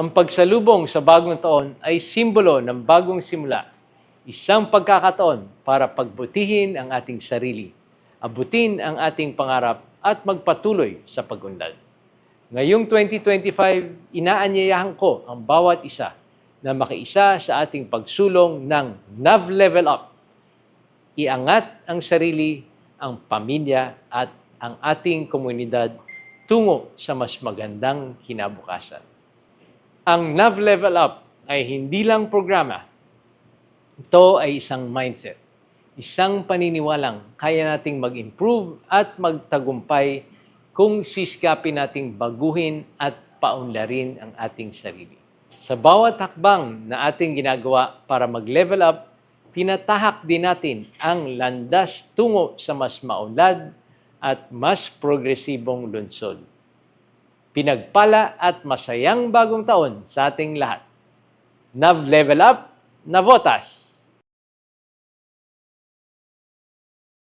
Ang pagsalubong sa bagong taon ay simbolo ng bagong simula. Isang pagkakataon para pagbutihin ang ating sarili, abutin ang ating pangarap at magpatuloy sa pag-unlad. Ngayong 2025, inaanyayahan ko ang bawat isa na makiisa sa ating pagsulong ng NAV Level Up. Iangat ang sarili, ang pamilya at ang ating komunidad tungo sa mas magandang kinabukasan. Ang NAV Level Up ay hindi lang programa. Ito ay isang mindset. Isang paniniwalang kaya nating mag-improve at magtagumpay kung siskapin nating baguhin at paunlarin ang ating sarili. Sa bawat hakbang na ating ginagawa para mag-level up, tinatahak din natin ang landas tungo sa mas maunlad at mas progresibong lunsod. Pinagpala at masayang bagong taon sa ating lahat. Nav level up, na botas!